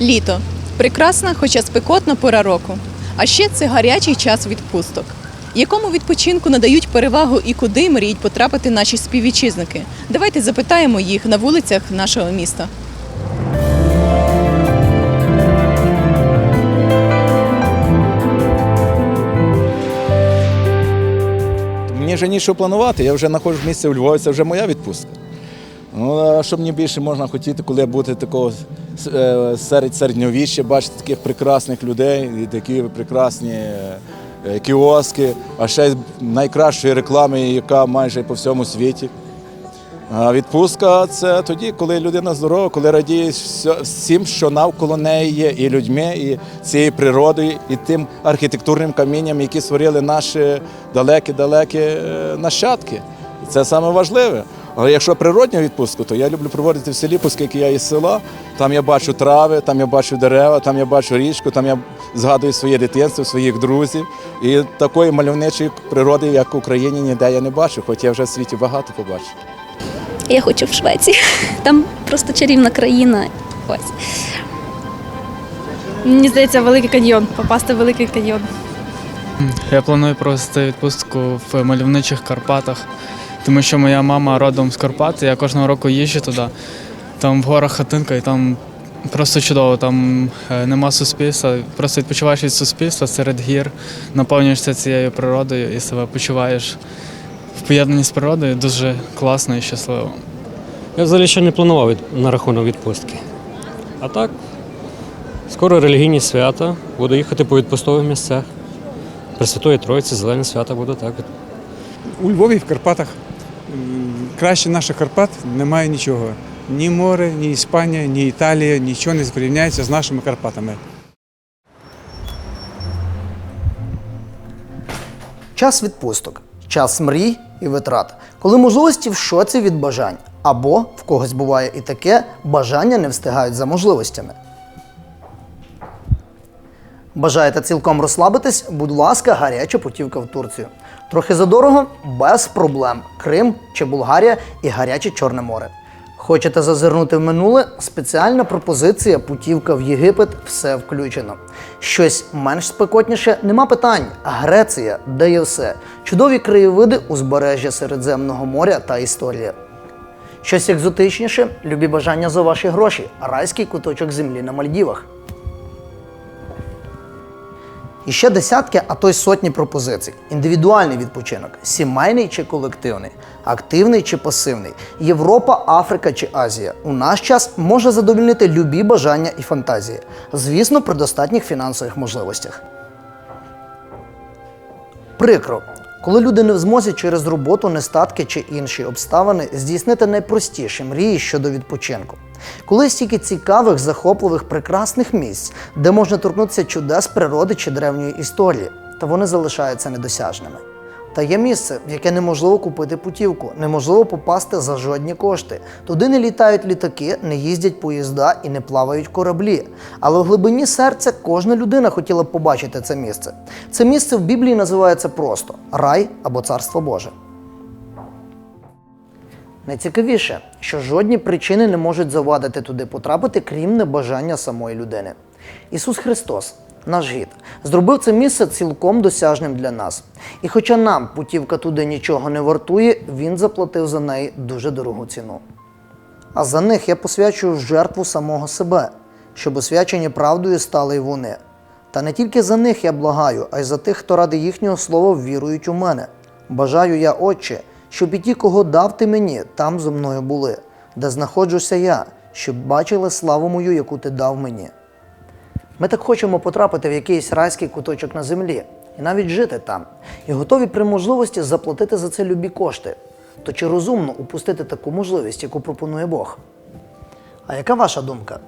Літо прекрасна, хоча спекотна пора року. А ще це гарячий час відпусток. Якому відпочинку надають перевагу і куди мріють потрапити наші співвітчизники? Давайте запитаємо їх на вулицях нашого міста. Мені вже нічого планувати, я вже знаходжу місце у Львові, це вже моя відпустка. Ну, а що мені більше можна хотіти, коли бути такого е, серед середньовіччя, бачити таких прекрасних людей і такі прекрасні е, кіоски, а ще найкращої реклами, яка майже по всьому світі. А відпустка це тоді, коли людина здорова, коли радіє всім, що навколо неї є, і людьми, і цією природою, і тим архітектурним камінням, які створили наші далекі-далекі е, нащадки. Це саме важливе. Але якщо природню відпустку, то я люблю проводити в селі, оскільки я із села. Там я бачу трави, там я бачу дерева, там я бачу річку, там я згадую своє дитинство, своїх друзів. І такої мальовничої природи, як в Україні, ніде я не бачу, хоч я вже в світі багато побачив. Я хочу в Швеції. Там просто чарівна країна. Ось. Мені здається, великий каньйон, попасти в великий каньйон. Я планую провести відпустку в мальовничих Карпатах, тому що моя мама родом з Карпат, і я кожного року їжджу туди. Там в горах хатинка, і там просто чудово. Там е, нема суспільства. Просто відпочиваєш від суспільства серед гір, наповнюєшся цією природою і себе почуваєш в поєднанні з природою дуже класно і щасливо. Я взагалі ще не планував від, на рахунок відпустки. А так, скоро релігійні свята, буду їхати по відпустових місцях. Пресвятої Троїці, зелені свята буду так. У Львові в Карпатах краще наших Карпат немає нічого. Ні море, ні Іспанія, ні Італія, нічого не зрівняється з нашими Карпатами. Час відпусток, час мрій і витрат, коли можливості в шоці від бажань, або в когось буває і таке, бажання не встигають за можливостями. Бажаєте цілком розслабитись? Будь ласка, гаряча путівка в Турцію. Трохи задорого? Без проблем. Крим чи Болгарія і гаряче Чорне море. Хочете зазирнути в минуле? Спеціальна пропозиція путівка в Єгипет все включено. Щось менш спекотніше нема питань. Греція, де є все. Чудові краєвиди, узбережжя Середземного моря та історія. Щось екзотичніше, любі бажання за ваші гроші. Райський куточок землі на Мальдівах. І ще десятки, а то й сотні пропозицій. Індивідуальний відпочинок, сімейний чи колективний, активний чи пасивний, Європа, Африка чи Азія. У наш час може задовільнити любі бажання і фантазії. Звісно, при достатніх фінансових можливостях. Прикро, коли люди не в змозі через роботу, нестатки чи інші обставини здійснити найпростіші мрії щодо відпочинку. Коли стільки цікавих, захопливих, прекрасних місць, де можна торкнутися чудес природи чи древньої історії, та вони залишаються недосяжними. Та є місце, в яке неможливо купити путівку, неможливо попасти за жодні кошти. Туди не літають літаки, не їздять поїзда і не плавають кораблі. Але в глибині серця кожна людина хотіла б побачити це місце. Це місце в Біблії називається просто рай або царство Боже. Найцікавіше, що жодні причини не можуть завадити туди потрапити, крім небажання самої людини. Ісус Христос, наш гід, зробив це місце цілком досяжним для нас. І хоча нам путівка туди нічого не вартує, Він заплатив за неї дуже дорогу ціну. А за них я посвячую жертву самого себе, щоб освячені правдою стали й вони. Та не тільки за них я благаю, а й за тих, хто ради їхнього слова вірують у мене. Бажаю я, Отче, щоб і ті, кого дав ти мені, там зо мною були, де знаходжуся я, щоб бачили славу мою, яку ти дав мені. Ми так хочемо потрапити в якийсь райський куточок на землі і навіть жити там, і готові при можливості заплатити за це любі кошти. То чи розумно упустити таку можливість, яку пропонує Бог? А яка ваша думка?